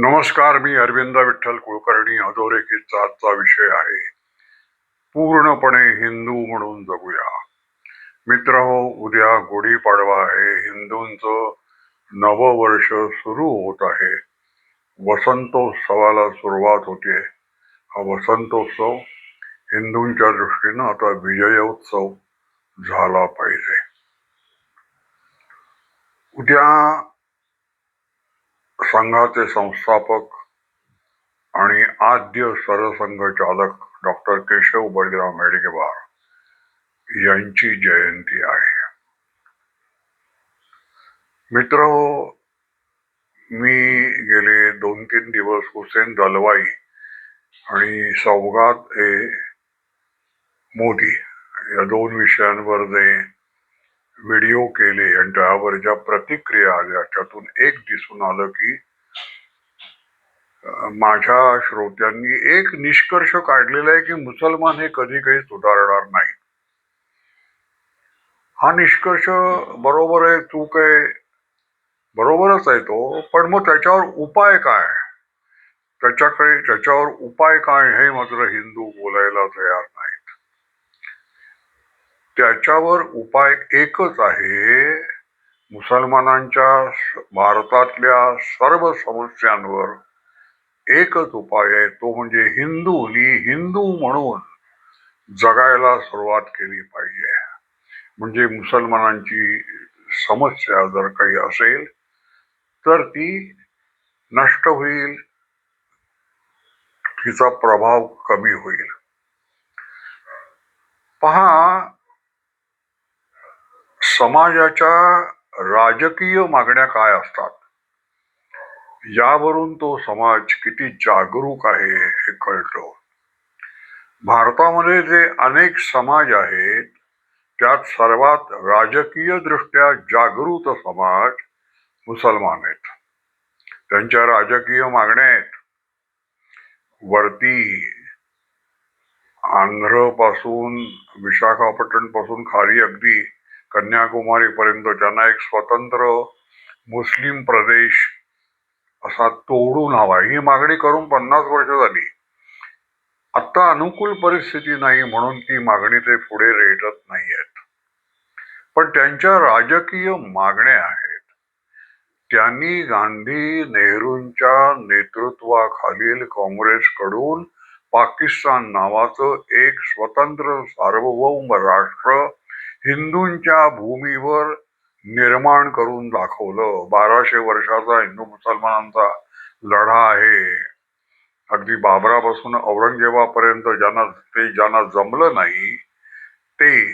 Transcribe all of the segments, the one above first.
नमस्कार मी अरविंद विठ्ठल कुलकर्णी. अधोरेखितचा आजचा विषय आहे पूर्णपणे हिंदू म्हणून जगूया. मित्र हो उद्या गुढीपाडवा आहे. हिंदूंचं नववर्ष सुरू होत आहे. वसंतोत्सवाला सुरुवात होते. हा वसंतोत्सव हिंदूंच्या दृष्टीनं आता विजयोत्सव झाला पाहिजे. उद्या संघाचे संस्थापक आणि आद्य सरसंघचालक डॉक्टर केशव बळीराम हेडगेवार यांची जयंती आहे. मित्र मी गेले दोन तीन दिवस हुसेन दलवाई आणि सौगात ए मोदी या दोन विषयांवर जे व्हिडिओ केले आणि त्यावर ज्या प्रतिक्रिया आल्या त्यातून एक दिसून आलं की माझ्या श्रोत्यांनी एक निष्कर्ष काढलेला आहे की मुसलमान हे कधी काही सुधारणार नाही. हा निष्कर्ष बरोबर आहे चूक आहे बरोबरच आहे तो पण मग त्याच्यावर उपाय काय? त्याच्याकडे त्याच्यावर उपाय काय हे मात्र हिंदू बोलायला तयार नाही. त्याच्यावर उपाय एकच आहे. मुसलमानांच्या भारतातल्या सर्व समस्यांवर एकच उपाय आहे. तो म्हणजे हिंदूनी हिंदू म्हणून जगायला सुरुवात केली पाहिजे. म्हणजे मुसलमानांची समस्या जर काही असेल तर ती नष्ट होईल. तिचा प्रभाव कमी होईल. पहा समाजाच्या राजकीय मागण्या काय असतात? यावरून तो समाज किती जागरूक आहे हे कळतं. भारतामध्ये जे अनेक समाज आहेत त्यात सर्वात राजकीय दृष्ट्या जागृत समाज मुसलमान आहेत. त्यांच्या राजकीय मागण्या आहेत. वरती आंध्रपासून विशाखापट्टणपासून खाली अगदी कन्याकुमारी पर्यंत एक स्वतंत्र मुस्लिम प्रदेश असा तोडून हवा ही मागणी करून पन्नास वर्ष झाली. आता अनुकूल परिस्थिती नाही म्हणून ती मागणी ते पुढे रेटत नाही आहेत. पण त्यांच्या राजकीय मागण्या आहेत. त्यांनी गांधी नेहरूंच्या नेतृत्वाखालील काँग्रेसकडून पाकिस्तान नावाचं एक स्वतंत्र सार्वभौम राष्ट्र हिंदूंच्या भूमीवर निर्माण करून दाखवलं. बाराशे वर्षाचा हिंदू मुसलमानांचा लढा आहे. अगदी बाबरापासून औरंगजेबापर्यंत ज्यांना ते ज्यांना जमलं नाही ते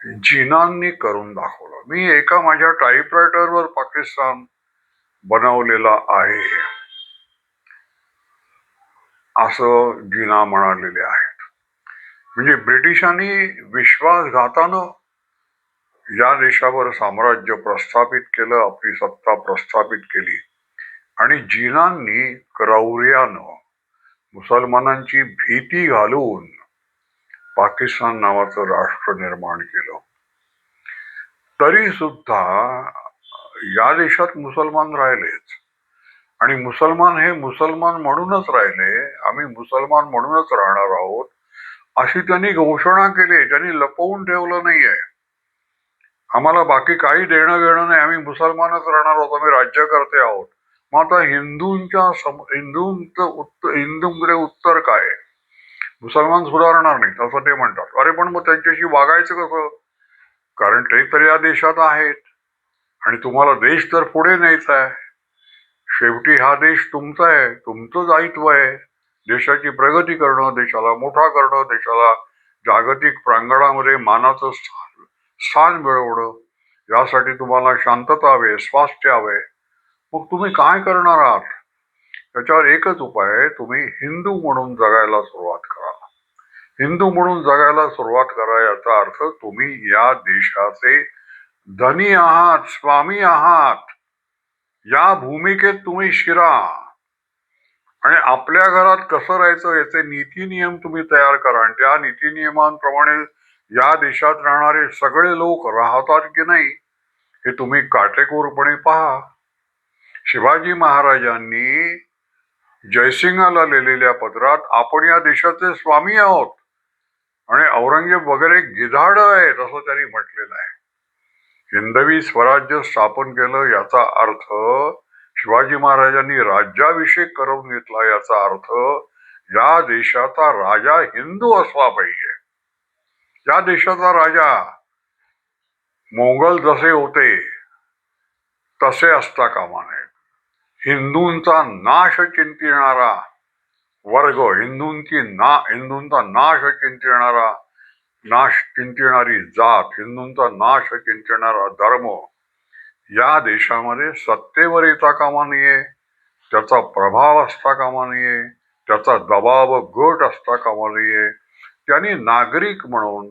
जिनांनी करून दाखवलं. मी एका माझ्या टाईपरायटरवर पाकिस्तान बनवलेला आहे. असं जिना म्हणालेले आहे. म्हणजे ब्रिटिशांनी विश्वासघातानं या देशावर साम्राज्य प्रस्थापित केलं आपली सत्ता प्रस्थापित केली. आणि जिनांनी क्रौर्यानं मुसलमानांची भीती घालून पाकिस्तान नावाचं राष्ट्र निर्माण केलं. तरी सुद्धा या देशात मुसलमान राहिलेच. आणि मुसलमान हे मुसलमान म्हणूनच राहिले. आम्ही मुसलमान म्हणूनच राहणार आहोत. अशी त्यांनी घोषणा केली आहे त्यांनी लपवून ठेवलं नाहीये. आम्हाला बाकी काही देणं घेणं नाही आम्ही मुसलमानच राहणार आहोत आम्ही राज्यकर्ते आहोत. मग आता हिंदूंच्या सम हिंदूंचं उत्तर हिंदूंकडे उत्तर काय आहे? मुसलमान सुधारणार नाहीत असं ते म्हणतात. अरे पण मग त्यांच्याशी वागायचं कसं? कारण ते तर या देशात आहेत. आणि तुम्हाला देश तर पुढे न्यायचा आहे. शेवटी हा देश तुमचा आहे तुमचं दायित्व आहे. देशाची प्रगती करणं देशाला मोठा करणं देशाला जागतिक प्रांगणामध्ये मानाचं स्थान स्थान मिळवणं यासाठी तुम्हाला शांतता हवे स्वास्थ्य हवे. मग तुम्ही काय करणार आहात? त्याच्यावर एकच उपाय आहे तुम्ही हिंदू म्हणून जगायला सुरुवात करा. हिंदू म्हणून जगायला सुरुवात करा याचा अर्थ तुम्ही या देशाचे धनी आहात स्वामी आहात. या भूमिकेत तुम्ही शिरा. आणि आपल्या घरात कसं राहायचं याचे नीती नियम तुम्ही तयार करा. आणि त्या नीती नियमांप्रमाणे या देशात राहणारे सगळे लोक राहतात की नाही हे तुम्ही काटेकोरपणे पहा. शिवाजी महाराजांनी जयसिंहाला लिहिलेल्या पत्रात आपण या देशाचे स्वामी आहोत आणि औरंगजेब वगैरे गिधाड आहेत असं त्यांनी म्हटलेलं आहे. हिंदवी स्वराज्य स्थापन केलं याचा अर्थ शिवाजी महाराजांनी राज्याभिषेक करून घेतला याचा अर्थ या देशाचा राजा हिंदू असला पाहिजे. या देशाचा राजा मोगल जसे होते तसे असता कामा नये. हिंदूंचा नाश चिंतिणारा वर्ग हिंदूंची ना हिंदूंचा नाश चिंतिणारा नाश चिंतिणारी जात हिंदूंचा नाश चिंतिणारा धर्म या देशामध्ये सत्तेवर येता कामा नये त्याचा प्रभाव असता कामा नये त्याचा दबाव गट असता कामा नये. त्यांनी नागरिक म्हणून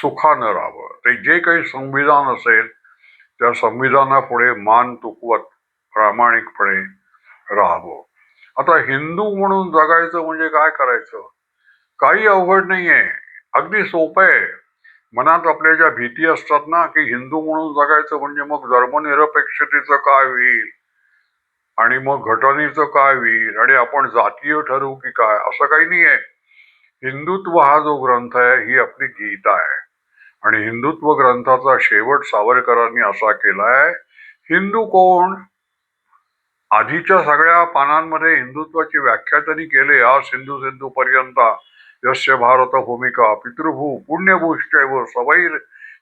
सुखानं राहावं. ते जे काही संविधान असेल त्या संविधानापुढे मान तुकवत प्रामाणिकपणे राहावं. आता हिंदू म्हणून जगायचं म्हणजे काय करायचं? काही अवघड नाहीये. अगदी सोपं आहे. मनात आपल्या ज्या भीती असतात ना की हिंदू म्हणून जगायचं म्हणजे मग धर्मनिरपेक्षतेचं काय होईल? आणि मग घटनेचं काय होईल? आणि आपण जातीय ठरवू की काय? असं काही नाही आहे हिंदुत्व हा जो ग्रंथ आहे ही आपली गीता आहे. आणि हिंदुत्व ग्रंथाचा शेवट सावरकरांनी असा केलाय हिंदू कोण? आधीच्या सगळ्या पानांमध्ये हिंदुत्वाची व्याख्या त्यांनी केली आज सिंधू सिंधू पर्यंत यस्य भारत भूमिका पितृभू पुण्यभूष्टैव सवैर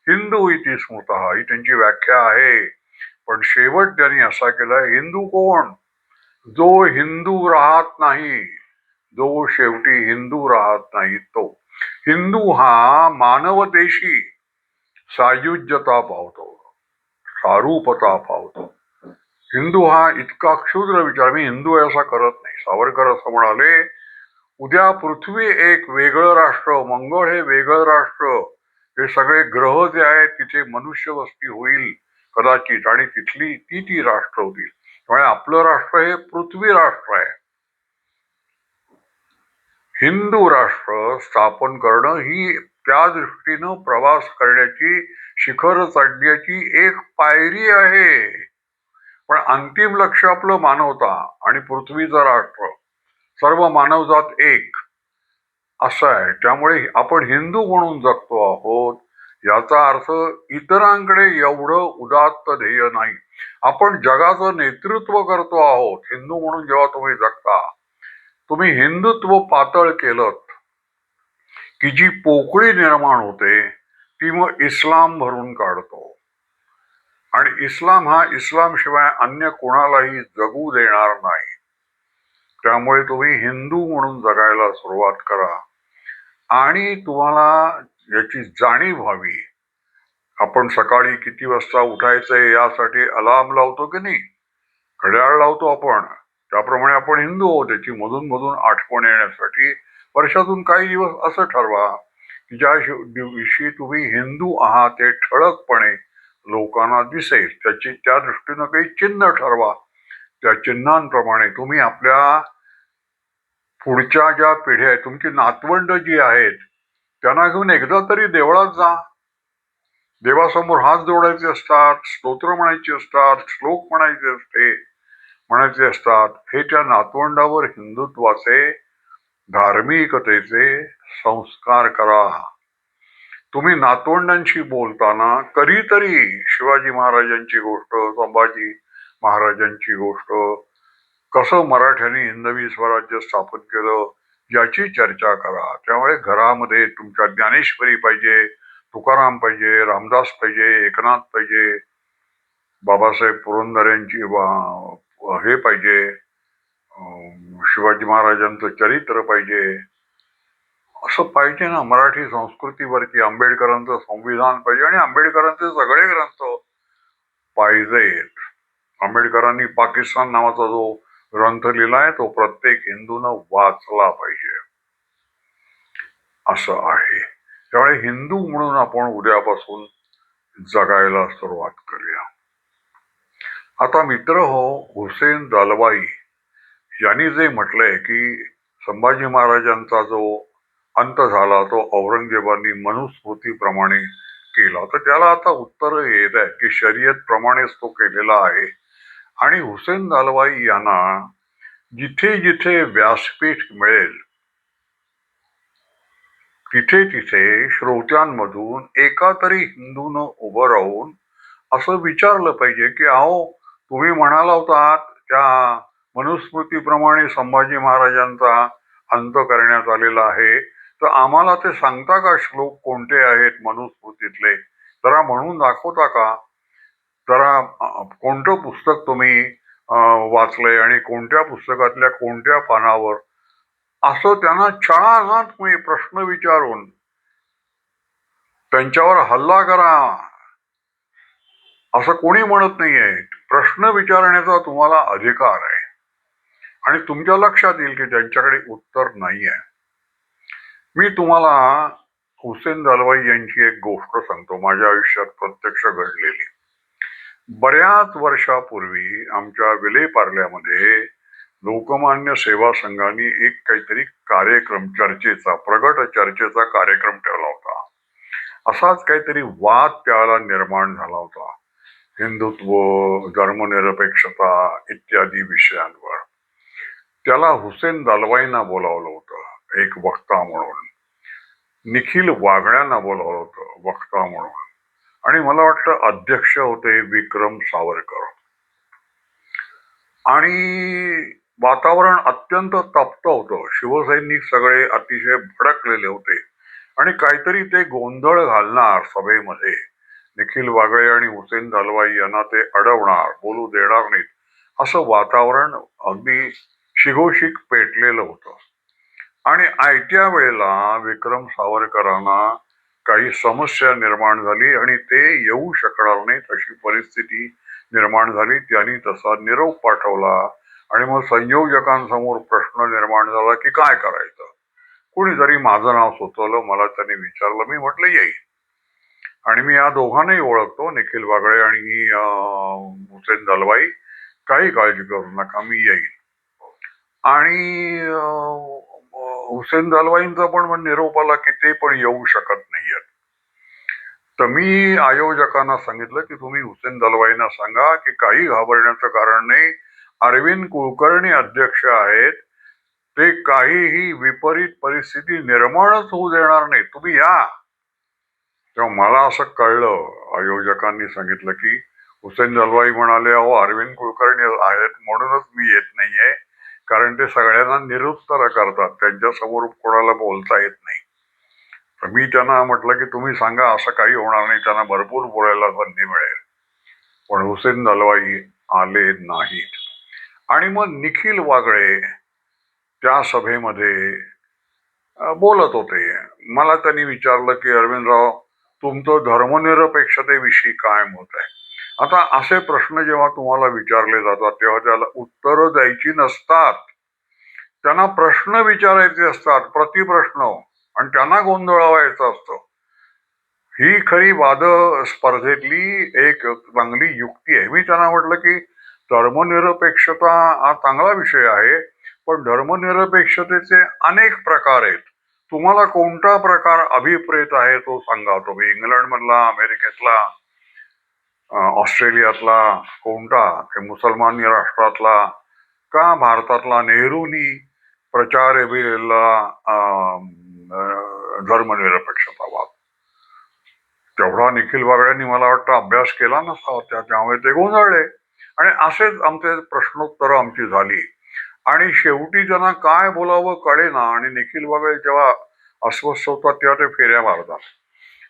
हिंदू इति स्मृत ही त्यांची व्याख्या आहे. पण शेवट त्यांनी असा केला हिंदू कोण? जो हिंदू राहत नाही जो शेवटी हिंदू राहत नाही तो. हिंदू हा मानवतेशी सायुज्यता पावतो सारूपता पावतो. हिंदू हा इतका क्षुद्र विचार मी हिंदू आहे असा करत नाही. सावरकर असं म्हणाले उद्या पृथ्वी एक वेगळं राष्ट्र मंगळ हे वेगळं राष्ट्र. हे सगळे ग्रह जे आहेत तिथे मनुष्य वस्ती होईल कदाचित आणि तिथली ती ती राष्ट्र होतील. त्यामुळे आपलं राष्ट्र हे पृथ्वी राष्ट्र आहे. हिंदू राष्ट्र स्थापन करणं ही त्या दृष्टीनं प्रवास करण्याची शिखर चढण्याची एक पायरी आहे. पण अंतिम लक्ष आपलं मानवता आणि पृथ्वीचं राष्ट्र. सर्व मानवजात एक. असं आहे. त्यामुळे आपण हिंदू म्हणून जगतो आहोत. याचा अर्थ इतरांकडे एवढं उदात्त ध्येय नाही. आपण जगाचं नेतृत्व करतो आहोत. हिंदू म्हणून जेव्हा तुम्ही जगता तुम्ही हिंदुत्व पातळ केलं की जी पोकळी निर्माण होते ती मग इस्लाम भरून काढतो. आणि इस्लाम हा इस्लाम शिवाय अन्य कोणालाही जगू देणार नाही. त्यामुळे तुम्ही हिंदू म्हणून जगायला सुरुवात करा. आणि तुम्हाला याची जाणीव व्हावी. आपण सकाळी किती वाजता उठायचंय यासाठी अलार्म लावतो की नाही? घड्याळ लावतो आपण. त्याप्रमाणे आपण हिंदू आहोत त्याची मधून मधून आठवण येण्यासाठी वर्षातून काही दिवस असं ठरवा की ज्या दिवशी तुम्ही हिंदू आहात ते ठळकपणे लोकांना दिसेल. त्याची त्या दृष्टीनं काही चिन्ह ठरवा. त्या चिन्हांप्रमाणे तुम्ही आपल्या पुढच्या ज्या पिढ्या आहेत तुमची नातवंड जी आहेत त्यांना घेऊन एकदा तरी देवळात जा. देवासमोर हात जोडायचे असतात स्तोत्र म्हणायचे असतात श्लोक म्हणायचे असते म्हणायचे असतात हे त्या नातवंडावर हिंदुत्वाचे धार्मिकतेचे संस्कार करा. तुम्ही नातवंडांशी बोलताना कधीतरी शिवाजी महाराजांची गोष्ट संभाजी महाराजांची गोष्ट. कसं मराठ्यांनी हिंदवी स्वराज्य स्थापन केलं याची चर्चा करा. त्यामुळे घरामध्ये तुमच्या ज्ञानेश्वरी पाहिजे तुकाराम पाहिजे रामदास पाहिजे एकनाथ पाहिजे बाबासाहेब पुरंदर यांची हे पाहिजे अं, शिवाजी महाराजांचं चरित्र पाहिजे. असं पाहिजे ना मराठी संस्कृतीवरती आंबेडकरांचं संविधान पाहिजे आणि आंबेडकरांचे सगळे ग्रंथ पाहिजेत. आंबेडकरांनी पाकिस्तान नावाचा जो ग्रंथ लिहिलाय तो प्रत्येक हिंदूनं वाचला पाहिजे. असं आहे. त्यामुळे हिंदू म्हणून आपण उद्यापासून जगायला सुरुवात करूया. आता मित्र हो हुसेन दलवाई यांनी जे म्हटलंय की संभाजी महाराजांचा जो अंत झाला तो औरंगजेबांनी मनुस्मृतीप्रमाणे केला. तर त्याला आता उत्तर येत आहे की शर्यत प्रमाणेच तो केलेला आहे. आणि हुसेन दालवाई यांना जिथे जिथे व्यासपीठ मिळेल तिथे तिथे श्रोत्यांमधून एका तरी हिंदूनं उभं राहून असं विचारलं पाहिजे की अहो तुम्ही म्हणाला होतात त्या मनुस्मृतीप्रमाणे संभाजी महाराजांचा अंत करण्यात आलेला आहे तर आम्हाला ते सांगता का श्लोक कोणते आहेत मनुस्मृतीतले? जरा म्हणून दाखवता का? जरा कोणतं पुस्तक तुम्ही वाचलंय आणि कोणत्या पुस्तकातल्या कोणत्या पानावर? असं त्यांना छळाघात तुम्ही प्रश्न विचारून त्यांच्यावर हल्ला करा. असं कोणी म्हणत नाहीये. प्रश्न विचारण्याचा तुम्हाला अधिकार आहे. आणि तुमच्या लक्षात येईल की त्यांच्याकडे उत्तर नाही आहे मी तुम्हाला हुसेन दलवाई यांची एक गोष्ट सांगतो. माझ्या आयुष्यात प्रत्यक्ष घडलेली. बऱ्याच वर्षापूर्वी आमच्या विलेपार्ल्यामध्ये लोकमान्य सेवा संघाने एक काहीतरी कार्यक्रम चर्चेचा प्रगट चर्चेचा कार्यक्रम ठेवला होता. असाच काहीतरी वाद त्याला निर्माण झाला होता. हिंदुत्व धर्मनिरपेक्षता इत्यादी विषयांवर. त्याला हुसेन दालवाईंना बोलावलं होतं एक वक्ता म्हणून. निखिल वागण्यांना बोलावलं होतं वक्ता म्हणून. आणि मला वाटतं अध्यक्ष होते विक्रम सावरकर. आणि वातावरण अत्यंत तप्त होतं. शिवसैनिक सगळे अतिशय भडकलेले होते. आणि काहीतरी ते गोंधळ घालणार सभेमध्ये. निखिल वागळे आणि हुसेन दालवाई यांना ते अडवणार बोलू देणार नाहीत. असं वातावरण अगदी शिगोशिक पेटलेलं होतं. आणि आयत्या वेळेला विक्रम सावरकरांना काही समस्या निर्माण झाली आणि ते येऊ शकणार नाहीत अशी परिस्थिती निर्माण झाली. त्यांनी तसा निरोप पाठवला आणि मग संयोजकांसमोर प्रश्न निर्माण झाला की काय करायचं? कुणीतरी माझं नाव सुचवलं मला त्यांनी विचारलं मी म्हटलं येईल आणि मी या दोघांनाही ओळखतो निखिल वागळे आणि हुसेन दलवाई. काही काळजी करू नका मी येईल आणि हुसेन दलवाईंचा पण म्हणजे मग निरोप आला की ते पण येऊ शकत नाहीयेत. तर मी आयोजकांना सांगितलं की तुम्ही हुसेन दलवाईंना सांगा की काही घाबरण्याचं कारण नाही. अरविंद कुलकर्णी अध्यक्ष आहेत. ते काहीही विपरीत परिस्थिती निर्माणच होऊ देणार नाही. तुम्ही या. तेव्हा मला असं कळलं आयोजकांनी सांगितलं की हुसेन दलवाई म्हणाले अहो अरविंद कुलकर्णी आहेत म्हणूनच मी येत नाहीये. कारण ते सगळ्यांना निरुत्तर करतात. त्यांच्यासमोर कोणाला बोलता येत नाही. तर मी त्यांना म्हटलं की तुम्ही सांगा असं काही होणार नाही. त्यांना भरपूर बोलायला संधी मिळेल. पण हुसेन दलवाई आले नाहीत. आणि मग निखिल वागळे त्या सभेमध्ये बोलत होते. मला त्यांनी विचारलं की अरविंदराव तुमचं धर्मनिरपेक्षतेविषयी काय मत आहे? आता असे प्रश्न जेव्हा तुम्हाला विचारले जातात तेव्हा त्याला उत्तरं द्यायची नसतात. त्यांना प्रश्न विचारायचे असतात प्रतिप्रश्न आणि त्यांना गोंधळावायचं असतं. ही खरी वाद स्पर्धेतली एक चांगली युक्ती आहे. मी त्यांना म्हटलं की धर्मनिरपेक्षता हा चांगला विषय आहे पण धर्मनिरपेक्षतेचे अनेक प्रकार आहेत. तुम्हाला कोणता प्रकार अभिप्रेत आहे तो सांगा तुम्ही. इंग्लंडमधला अमेरिकेतला ऑस्ट्रेलियातला कोणता की मुसलमान राष्ट्रातला का भारतातला नेहरूनी प्रचार केलेला धर्मनिरपेक्षतावाद? तेवढा निखिल वागड्यांनी मला वाटतं अभ्यास केला नसावा त्या त्यामुळे ते गोंधळले. आणि असेच आमचे प्रश्नोत्तर आमची झाली. आणि शेवटी त्यांना काय बोलावं कळेना. आणि निखिल वागळे जेव्हा अस्वस्थ होतात तेव्हा ते फेऱ्या मारतात.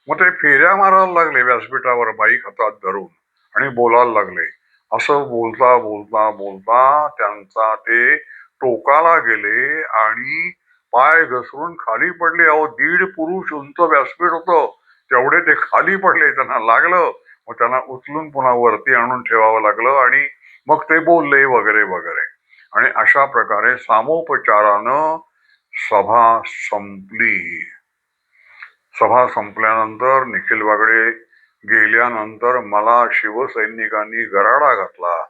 मग ते फेऱ्या मारायला लागले व्यासपीठावर बाईक हातात धरून. आणि बोलायला लागले. असं बोलता बोलता बोलता त्यांचा ते टोकाला गेले आणि पाय घसरून खाली पडले. अहो दीड पुरुष उंच व्यासपीठ होतं. तेवढे ते खाली पडले. त्यांना लागलं. मग त्यांना उचलून पुन्हा वरती आणून ठेवावं लागलं आणि मग ते बोलले वगैरे वगैरे. आणि अशा प्रकारे सामोपचारानं सभा संपली. सभा संपल्यानंतर निखिल वागडे गेल्यानंतर मला शिवसैनिकांनी गराडा घातला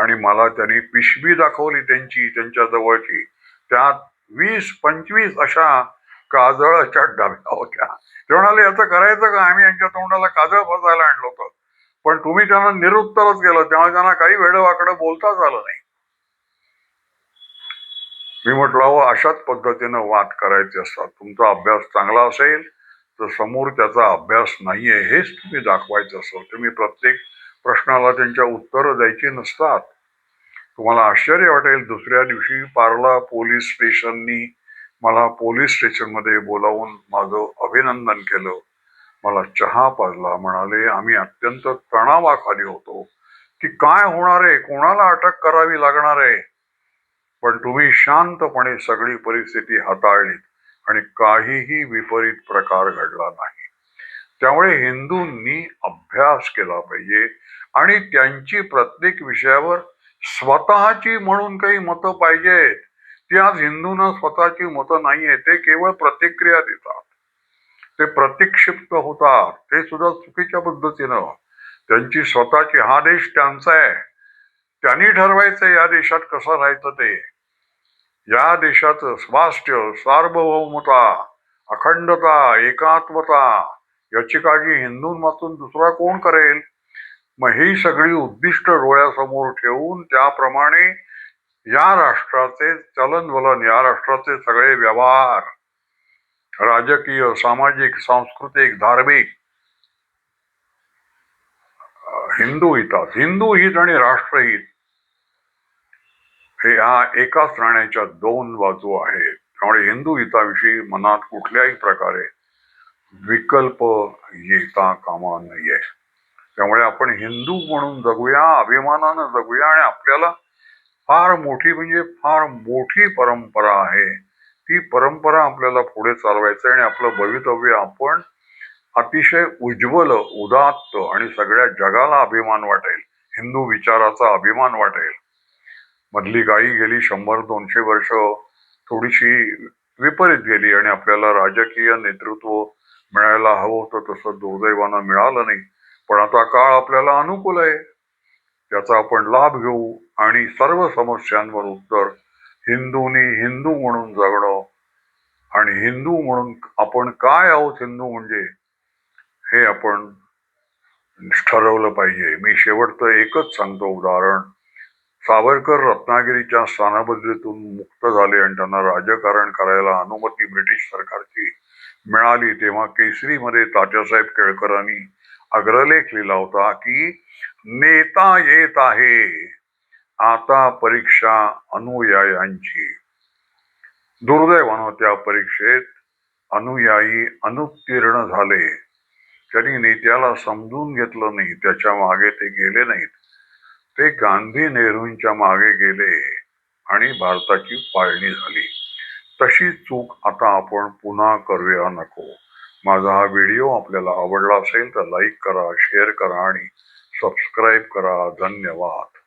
आणि मला त्यांनी पिशवी दाखवली त्यांची त्यांच्या जवळची. त्यात वीस पंचवीस अशा काजळाच्या डब्या होत्या. ते म्हणाले याचं करायचं का? आम्ही यांच्या तोंडाला काजळ फसायला आणलं होतं. पण तुम्ही त्यांना निरुत्तरच केलं. त्यामुळे त्यांना काही वेळवाकडं बोलताच आलं नाही. मी म्हटलं अहो अशाच पद्धतीनं वाद करायचे असतात. तुमचा अभ्यास चांगला असेल तर समोर त्याचा अभ्यास नाहीये हेच तुम्ही दाखवायचं असं तुम्ही प्रत्येक प्रश्नाला त्यांच्या उत्तरं द्यायची नसतात. तुम्हाला आश्चर्य वाटेल दुसऱ्या दिवशी पार्ला पोलीस स्टेशननी मला पोलीस स्टेशनमध्ये बोलावून माझं अभिनंदन केलं. मला चहा पाजला म्हणाले आम्ही अत्यंत तणावाखाली होतो. की काय होणार आहे? कोणाला अटक करावी लागणार आहे? पण तुम्ही शांतपणे सगळी परिस्थिती हाताळलीत. आणि काहीही विपरीत प्रकार घडला नाही. त्यामुळे हिंदूंनी अभ्यास केला पाहिजे आणि त्यांची प्रत्येक विषयावर स्वतःची म्हणून काही मतं पाहिजेत. ती आज हिंदूंना स्वतःची मतं नाहीये ते केवळ प्रतिक्रिया देतात. ते प्रतिक्षिप्त होतात ते सुद्धा चुकीच्या पद्धतीनं. त्यांची स्वतःची हा देश त्यांचा आहे. त्यांनी ठरवायचं या देशात कसं राहायचं ते. या देशाचं स्वास्थ्य सार्वभौमता अखंडता एकात्मता याची काळजी हिंदूंमधून दुसरा कोण करेल? मग ही सगळी उद्दिष्ट डोळ्यासमोर ठेवून त्याप्रमाणे या राष्ट्राचे चलनवलन या राष्ट्राचे सगळे व्यवहार राजकीय सामाजिक सांस्कृतिक धार्मिक हिंदू हितात हिंदू हित आणि राष्ट्रहित हे ह्या एकाच नाण्याच्या दोन बाजू आहेत. त्यामुळे हिंदू हिताविषयी मनात कुठल्याही प्रकारे विकल्प येता कामा नये. त्यामुळे आपण हिंदू म्हणून जगूया अभिमानानं जगूया आणि आपल्याला फार मोठी म्हणजे फार मोठी परंपरा आहे. ती परंपरा आपल्याला पुढे चालवायचं आहे आणि आपलं भवितव्य आपण अतिशय उज्ज्वल उदात्त आणि सगळ्या जगाला अभिमान वाटेल. हिंदू विचाराचा अभिमान वाटेल. मधली गायी गेली शंभर दोनशे वर्ष थोडीशी विपरीत गेली आणि आपल्याला राजकीय नेतृत्व मिळायला हवं होतं तसं दुर्दैवानं मिळालं नाही. पण आता काळ आपल्याला अनुकूल आहे. त्याचा आपण लाभ घेऊ आणि सर्व समस्यांवर उत्तर हिंदूंनी हिंदू म्हणून जगणं आणि हिंदू म्हणून आपण काय आहोत हिंदू म्हणजे हे आपण ठरवलं पाहिजे. मी शेवटचं एकच सांगतो उदाहरण. सावरकर रत्नागिरीच्या स्थानबद्धीतून मुक्त झाले आणि त्यांना राजकारण करायला अनुमती ब्रिटिश सरकारची मिळाली तेव्हा केसरीमध्ये तात्यासाहेब केळकरांनी अग्रलेख लिहिला होता की नेता येत आहे. आता परीक्षा अनुयायांची. दुर्दैवानं त्या परीक्षेत अनुयायी अनुत्तीर्ण झाले. त्यांनी नेत्याला समजून घेतलं नाही त्याच्यामागे ते गेले नाहीत. ते गांधी नेहरूंच्या मागे गेले आणि भारताची पाळणी झाली. तशी चूक आता आपण पुन्हा करूया नको. माझा हा व्हिडिओ आपल्याला आवडला असेल तर लाईक करा शेअर करा आणि सबस्क्राईब करा. धन्यवाद.